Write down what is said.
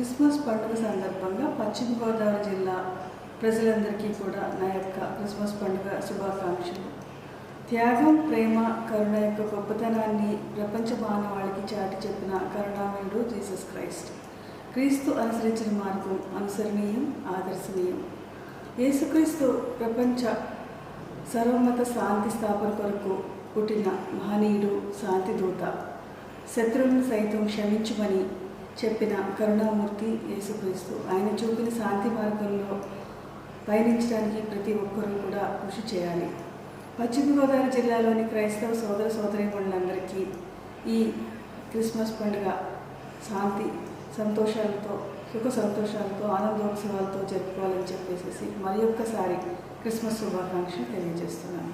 Christmas పండుగ సందర్భంగా పశ్చిమ గోదావరి జిల్లా ప్రజలందరికీ కూడా నా యొక్క క్రిస్మస్ పండుగ శుభాకాంక్షలు. త్యాగం ప్రేమ కరుణ యొక్క గొప్పతనాన్ని ప్రపంచ మానవాళికి చాటి చెప్పిన కరుణామయుడు జీసస్ క్రైస్ట్. క్రీస్తు అనుసరించిన మార్గం అనుసరణీయం ఆదర్శనీయం. యేసుక్రీస్తు ప్రపంచ సర్వమత శాంతి స్థాపన కొరకు పుట్టిన మహనీయుడు శాంతిదూత. శత్రువులను సైతం క్షమించమని చెప్పిన కరుణామూర్తి యేసుక్రీస్తు. ఆయన చూపిన శాంతి మార్గంలో పయనించడానికి ప్రతి ఒక్కరూ కూడా కృషి చేయాలి. పశ్చిమ గోదావరి జిల్లాలోని క్రైస్తవ సోదర సోదరీమణులందరికీ ఈ క్రిస్మస్ పండుగ శాంతి సంతోషాలతో సుఖ సంతోషాలతో ఆనందోత్సవాలతో జరుపుకోవాలని చెప్పేసి మరి ఒక్కసారి క్రిస్మస్ శుభాకాంక్షలు తెలియజేస్తున్నాను.